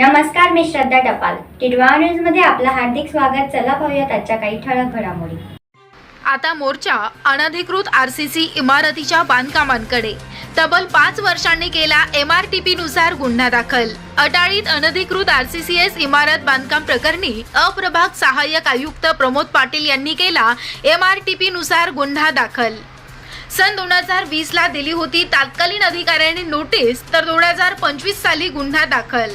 नमस्कार मी श्रद्धा टपाल. टिडवा न्यूजमध्ये आपलं हार्दिक स्वागत. चला पाहूयात आजच्या काही ठळक घडामोडी. आता मोर्चा अनधिकृत आर सी सी इमारतीच्या बांधकामांकडे. तब्बल पाच वर्षांनी केला एम आर टी पी नुसार गुन्हा दाखल. अटाळीत अनधिकृत आर सी सी एस इमारत बांधकाम प्रकरणी अप्रभाग सहाय्यक आयुक्त प्रमोद पाटील यांनी केला एम आर टी पी नुसार गुन्हा दाखल. सन दोन हजार वीस ला दिली होती तात्कालीन अधिकाऱ्यांनी नोटीस तर दोन हजार पंचवीस साली गुन्हा दाखल.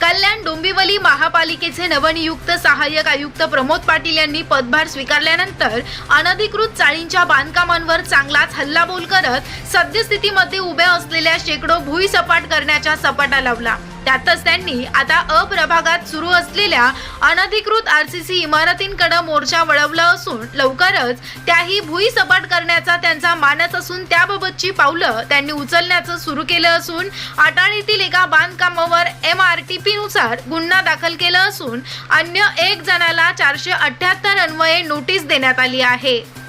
कल्याण डोंबिवली महापालिकेचे नवनियुक्त सहाय्यक आयुक्त प्रमोद पाटील यांनी पदभार स्वीकारल्यानंतर अनधिकृत चाळींच्या बांधकामांवर चांगलाच हल्लाबोल करत सद्यस्थितीमध्ये उभ्या असलेल्या शेकडो भुईसपाट करण्याच्या सपाटा लावला. त्यातच त्यांनी आता अ प्रभागात सुरू असलेल्या अनधिकृत आर सी सी इमारतींकडे मोर्चा वळवला असून लवकरच त्याही भुई सपाट करण्याचा त्यांचा मानस असून त्याबाबतची पावलं त्यांनी उचलण्याचं सुरू केलं असून अटाळीतील एका बांधकामावर एम आर टी पी नुसार गुन्हा दाखल केला असून अन्य एक जणाला चारशे अठ्याहत्तर अन्वये नोटीस देण्यात आली आहे.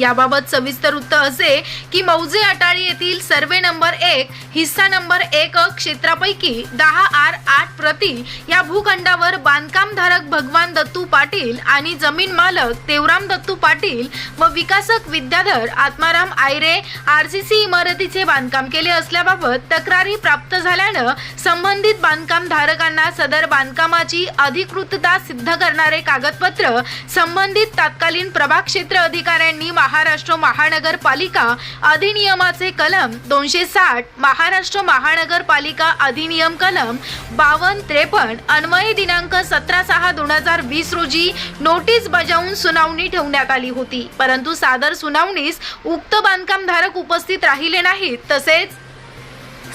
याबाबत सविस्तर वृत्त असे की मौजे अटाळी येथील सर्वे नंबर एक हिस्सा नंबर एक क्षेत्रापैकी दहा आर आठ प्रती या भूखंडावर बांधकामधारक भगवान दत्तू पाटील आणि जमीन मालक देवराम दत्तू पाटील व विकासक Vidyadhar Atmaram Ayre R C C इमारतीचे बांधकाम केले असल्याबाबत तक्रारी प्राप्त झाल्यानं संबंधित बांधकाम धारकांना सदर बांधकामाची अधिकृतता सिद्ध करणारे कागदपत्र संबंधित तत्कालीन प्रभाग क्षेत्र अधिकाऱ्यांनी महाराष्ट्र महानगरपालिका अधिनियमाचे कलम दोनशे साठ महाराष्ट्र महानगरपालिका अधिनियम कलम बावन्न त्रेपन्न अन्वय दिनांक सतरा सहा दोन हजार वीस रोजी नोटीस बजावून सुनावणी ठेवण्यात आली होती. परंतु सादर सुनावणीस उक्त बांधकामधारक उपस्थित राहिले नाहीत तसेच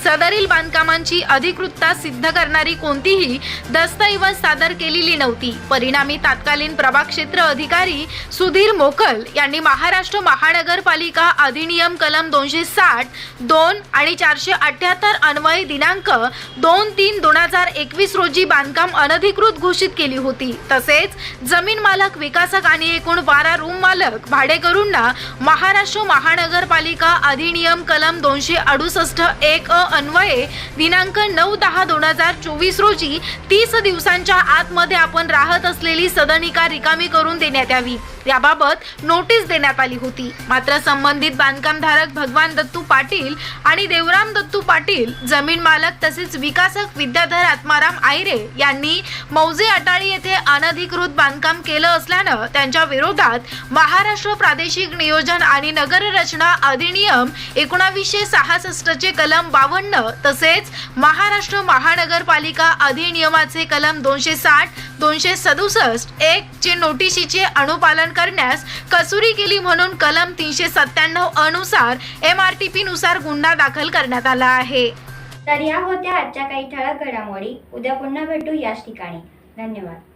सदरील बांधकामांची अधिकृतता सिद्ध करणारी कोणतीही दस्तऐवज सादर केलेली नव्हती. परिणामी तत्कालीन प्रभाग क्षेत्र अधिकारी सुधीर मोकल यांनी महाराष्ट्र महानगरपालिका अधिनियम कलम दोनशे साठ दोन आणि चारशे अठ्याहत्तर अन्वय दिनांक दोन तीन दोन हजार एकवीस रोजी बांधकाम अनधिकृत घोषित केली होती. तसेच जमीन मालक विकासक आणि एकूण बारा रूम मालक भाडेकरूंना महाराष्ट्र महानगरपालिका अधिनियम कलम दोनशे अडुसष्ट एक अ अन्वये दिनांक नऊ दहा दोन हजार चोवीस रोजी तीस दिवसांच्या आतमध्ये आपण राहत असलेली सदनिका रिकामी करून देण्यात यावी. याबाबत नोटीस देण्यात आली होती. मात्र संबंधित बांधकामधारक भगवान दत्तू पाटील आणि देवराम दत्तू पाटील जमीन मालक तसेच विकासक विद्याधर आत्माराम आयरे यांनी मौजे अटाळी येथे अनधिकृत बांधकाम केलं असल्यानं त्यांच्या विरोधात महाराष्ट्र प्रादेशिक नियोजन आणि नगररचना अधिनियम एकोणावीसशे सहासष्टचे कलम बावन्न तसेच महाराष्ट्र महानगरपालिका अधिनियमाचे कलम दोनशे साठ दोनशे सदुसष्ट एक चे नोटिशीचे अनुपालन करण्यास कसुरी केली म्हणून कलम तीनशे सत्त्याण्णव अनुसार एम आर टी पी नुसार गुन्हा दाखल करण्यात आला आहे. तर या होत्या आजच्या काही ठळक घडामोडी. उद्या पुन्हा भेटू याच ठिकाणी. धन्यवाद.